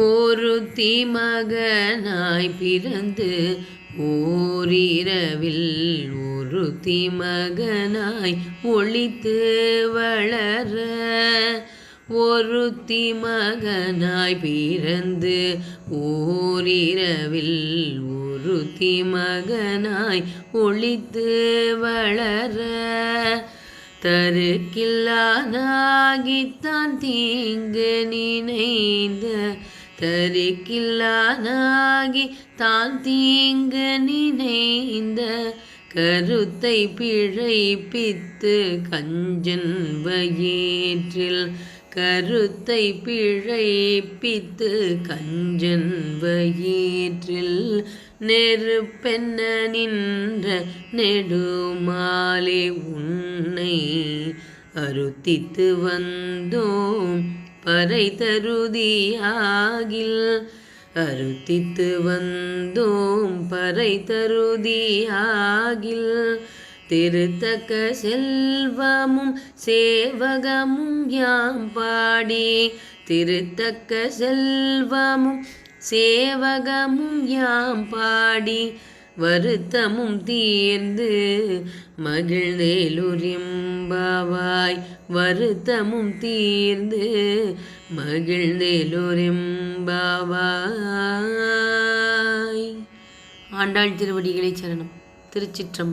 ஒருத்தி மகனாய் பிறந்து ஓரிரவில் ஒருத்தி மகனாய் ஒழித்து வளர ஒருத்தி மகனாய் பிறந்து ஓரிரவில் ஒருத்தி மகனாய் ஒழித்து வளர தருக்கில்லானாகித்தான் தீங்கு நினைந்த தருக்கில்லானாகி தான் தீங்கு நினைந்த கருத்தை பிழைப்பித்து கஞ்சன் வயிற்றில் கருத்தை பிழைப்பித்து கஞ்சன் வயிற்றில் நெருப்பென்ன நின்ற நெடுமாலே உன்னை அருத்தித்து வந்தோம். பறை தருதியாகில். அருத்தித்து வந்தோம் பறை தருதியாகில். திருத்தக்க செல்வமும் சேவகமும் யாம் பாடி. திருத்தக்க செல்வமும் சேவகமும் யாம் பாடி. வருத்தமும் தீர்ந்து மகிழ்ந்தேலுரிம்பாவாய். வருத்தமும் தீர்ந்து மகிழ்ந்தேலுரிம்பாவாய். ஆண்டாள் திருவடிகளை சரணம். திருச்சிற்றம்